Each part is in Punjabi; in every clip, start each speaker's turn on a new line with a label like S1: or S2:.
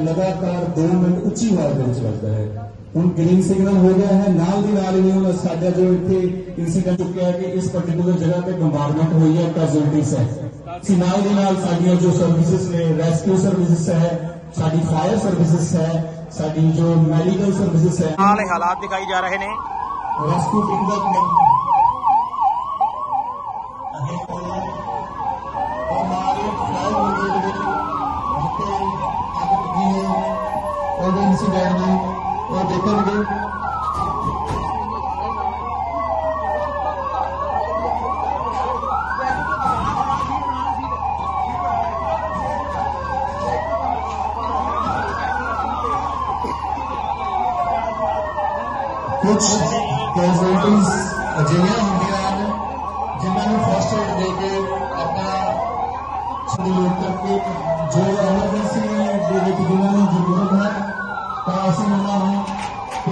S1: ਲਗਾਤਾਰ 2 ਮਿੰਟ ਉੱਚੀ ਆਵਾਜ਼ ਦੇ ਵਿੱਚ ਵੱਜਦਾ ਹੈ ਹੁਣ ਗ੍ਰੀਨ ਸਿਗਨਲ ਹੋ ਗਿਆ ਹੈ ਨਾਲ ਦੀ ਨਾਲ ਹੀ ਹੁਣ ਸਾਡਾ ਜੋ ਇੱਥੇ ਇਨਸੀਡੈਂਟ ਚੁੱਕਿਆ ਹੈ ਕਿ ਇਸ ਪਾਰਟਿਕੂਲਰ ਜਗ੍ਹਾ ਤੇ ਬੰਬਾਰਡਮੈਂਟ ਹੋਈ ਹੈ ਕੈਜ਼ੁਅਲਟੀਜ਼ ਹੈ ਸੀ ਨਾਲ ਦੀ ਨਾਲ ਸਾਡੀਆਂ ਜੋ ਸਰਵਿਸਿਜ਼ ਨੇ ਰੈਸਕਿਊ ਸਰਵਿਸਿਜ਼ ਹੈ ਸਾਡੀ ਫਾਇਰ ਸਰਵਿਸਿਜ਼ ਹੈ ਸਾਡੀ ਜੋ ਮੈਡੀਕਲ ਸਰਵਿਸਿਜ਼ ਹੈ
S2: ਹਾਲ ਹਾਲਾਤ ਦਿਖਾਈ ਜਾ ਰਹੇ ਨੇ
S1: ਰੈਸਕਿਊ ਟੀਮ ਦਾ ਉਹਦੇ ਇਨਸੀਡੈਂਟ ਨੇ ਉਹ ਦੇਖਣਗੇ ਕੁਝ ਕੈਜ਼ੁਅਲਟੀਜ਼ ਅਜਿਹੀਆਂ ਹੁੰਦੀਆਂ ਹਨ ਜਿਨ੍ਹਾਂ ਨੂੰ ਫਸਟ ਏਡ ਦੇ ਕੇ ਆਪਣਾ ਸਹਿਯੋਗ ਕਰਕੇ ਜੋ ਐਮਰਜੈਂਸੀ ਦੇ ਵਿੱਚ ਜਿਨ੍ਹਾਂ ਨੂੰ ਜ਼ਰੂਰਤ ਹੈ ਤਾਂ ਅਸੀਂ ਉਹਨਾਂ ਨੂੰ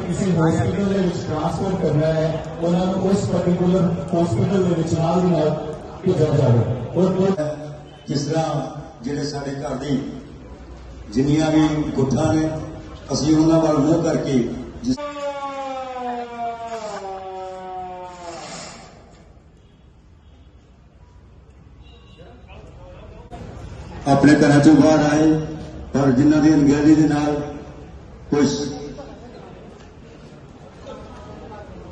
S1: ਕਿਸੇ ਹਸਪੀਟਲ ਦੇ ਵਿੱਚ ਟ੍ਰਾਂਸਫਰ ਕਰਨਾ ਹੈ ਉਹਨਾਂ ਨੂੰ ਉਸ ਪਾਰਟਿਕੂਲਰ ਹਸਪੀਟਲ ਦੇ ਵਿੱਚ ਨਾਲ ਦੀ ਨਾਲ ਭੇਜਿਆ ਜਾਵੇ ਔਰ ਉਹ
S3: ਜਿਸ ਤਰ੍ਹਾਂ ਜਿਹੜੇ ਸਾਡੇ ਘਰ ਦੀ ਜਿੰਨੀਆਂ ਵੀ ਗੁੱਠਾਂ ਨੇ ਅਸੀਂ ਉਹਨਾਂ ਵੱਲ ਮੂੰਹ ਕਰਕੇ ਜਿਸ ਆਪਣੇ ਘਰਾਂ ਚੋਂ ਬਾਹਰ ਆਏ ਪਰ ਜਿਨ੍ਹਾਂ ਦੀ ਅਣਗਹਿਲੀ ਦੇ ਨਾਲ ਕੁਝ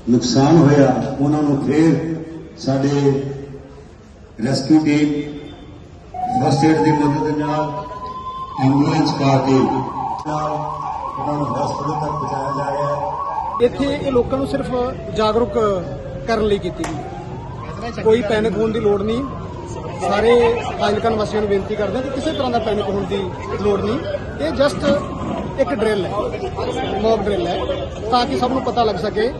S3: ਨੁਕਸਾਨ ਹੋਇਆ, ਉਹਨਾਂ ਨੂੰ ਫੇਰ ਸਾਡੇ ਰੈਸਕਿਊ ਟੀਮ ਫਸਟ ਏਡ ਦੀ ਮਦਦ ਨਾਲ ਐਂਬੂਲੈਂਸ ਪਾ ਕੇ ਉਹਨਾਂ ਨੂੰ ਹਸਪਤਾਲ ਤੱਕ ਪਹੁੰਚਾਇਆ ਜਾ ਰਿਹਾ ਹੈ।
S4: ਇੱਥੇ ਇਹ ਲੋਕਾਂ ਨੂੰ ਸਿਰਫ ਜਾਗਰੂਕ ਕਰਨ ਲਈ ਕੀਤੀ ਗਈ। ਕੋਈ ਪੈਨਿਕ ਹੋਣ ਦੀ ਲੋੜ ਨਹੀਂ। ਸਾਰੇ ਫਾਜ਼ਿਲਕਾ ਵਾਸੀਆਂ ਨੂੰ ਬੇਨਤੀ ਕਰਦੇ ਕਿ ਕਿਸੇ ਤਰ੍ਹਾਂ ਦਾ ਪੈਨਿਕ ਹੋਣ ਦੀ ਲੋੜ ਨਹੀਂ। ਇਹ ਜਸਟ ਇੱਕ ਡਰਿਲ ਹੈ ਮੌਕ ਡਰਿਲ ਹੈ, ਤਾਂ ਕਿ ਸਭ ਨੂੰ ਪਤਾ ਲੱਗ ਸਕੇ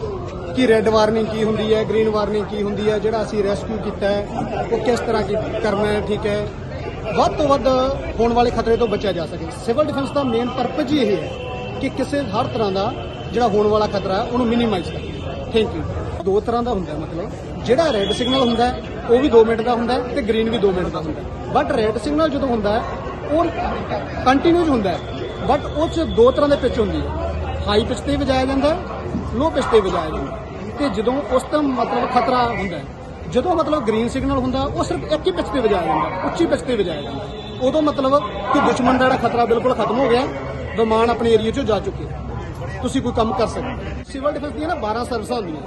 S4: ਕਿ ਰੈੱਡ ਵਾਰਨਿੰਗ ਕੀ ਹੁੰਦੀ ਹੈ ਗ੍ਰੀਨ ਵਾਰਨਿੰਗ ਕੀ ਹੁੰਦੀ ਹੈ, ਜਿਹੜਾ ਅਸੀਂ ਰੈਸਕਿਊ ਕੀਤਾ ਹੈ, ਉਹ ਕਿਸ ਤਰ੍ਹਾਂ ਕੀ ਕਰਨਾ ਹੈ, ਠੀਕ ਹੈ। ਵੱਧ ਤੋਂ ਵੱਧ ਹੋਣ ਵਾਲੇ ਖਤਰੇ ਤੋਂ ਬਚਿਆ ਜਾ ਸਕੇ। ਸਿਵਲ ਡਿਫੈਂਸ ਦਾ ਮੇਨ ਪਰਪਸ ਹੀ ਇਹ ਹੈ ਕਿ ਕਿਸੇ ਹਰ ਤਰ੍ਹਾਂ ਦਾ ਜਿਹੜਾ ਹੋਣ ਵਾਲਾ ਖਤਰਾ ਉਹਨੂੰ ਮਿਨੀਮਾਈਜ਼ ਕਰੀਏ। ਥੈਂਕ ਯੂ ਦੋ ਤਰ੍ਹਾਂ ਦਾ ਹੁੰਦਾ ਮਤਲਬ। ਜਿਹੜਾ ਰੈੱਡ ਸਿਗਨਲ ਹੁੰਦਾ ਉਹ ਵੀ 2 ਮਿੰਟ ਦਾ ਹੁੰਦਾ ਹੈ ਤੇ ਗ੍ਰੀਨ ਵੀ 2 ਮਿੰਟ ਦਾ ਹੁੰਦਾ ਬਟ ਰੈੱਡ ਸਿਗਨਲ ਜਦੋਂ ਹੁੰਦਾ ਉਹ ਕੰਟੀਨਿਊਸ ਹੁੰਦਾ ਬਟ ਉਹ ਚ ਦੋ ਤਰ੍ਹਾਂ ਦੇ ਪਿਚ ਹੁੰਦੀ ਹੈ। ਹਾਈ ਪਿਚ ਤੇ ਵਜਾਇਆ ਜਾਂਦਾ ਲੋ ਪਿਚ ਤੇ ਵਜਾਇਆ ਜਾਂਦਾ ਹੈ ਤੇ ਜਦੋਂ ਉਸ ਤੋਂ ਮਤਲਬ ਖਤਰਾ ਹੁੰਦਾ ਜਦੋਂ ਮਤਲਬ ਗ੍ਰੀਨ ਸਿਗਨਲ ਹੁੰਦਾ, ਉਹ ਸਿਰਫ ਇੱਕ ਹੀ ਪਿਚ ਤੇ ਵਜਾਇਆ ਜਾਂਦਾ, ਉੱਚੀ ਪਿਚ ਤੇ ਵਜਾਇਆ ਜਾਂਦਾ। ਉਦੋਂ ਮਤਲਬ ਕਿ ਦੁਸ਼ਮਣ ਦਾ ਜਿਹੜਾ ਖਤਰਾ ਬਿਲਕੁਲ ਖਤਮ ਹੋ ਗਿਆ, ਵਿਮਾਨ ਆਪਣੇ ਏਰੀਆ ਚੋਂ ਜਾ ਚੁੱਕੇ। ਤੁਸੀਂ ਕੋਈ ਕੰਮ ਕਰ ਸਕਦੇ ਸਿਵਲ ਡਿਫੈਂਸ ਦੀਆਂ ਨਾ 12 ਸਰਵਿਸਾਂ ਹੁੰਦੀਆਂ।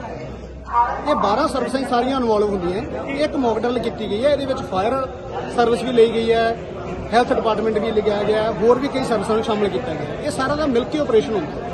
S4: ਇਹ 12 ਸਰਵਿਸਾਂ ਸਾਰੀਆਂ ਇਨਵੋਲਵ ਹੁੰਦੀਆਂ। ਇਹ ਇੱਕ ਮੌਕਡਲ ਕੀਤੀ ਗਈ ਹੈ, ਇਹਦੇ ਵਿੱਚ ਫਾਇਰ ਸਰਵਿਸ ਵੀ ਲਈ ਗਈ ਹੈ ਹੈਲਥ ਡਿਪਾਰਟਮੈਂਟ ਵੀ ਲਗਾਇਆ ਗਿਆ, ਹੋਰ ਵੀ ਕਈ ਸਰਵਿਸਾਂ ਨੂੰ ਸ਼ਾਮਲ ਕੀਤਾ ਗਿਆ। ਇਹ ਸਾਰਾ ਦਾ ਮਿਲ ਕੇ ਆਪਰੇਸ਼ਨ ਹੁੰਦਾ।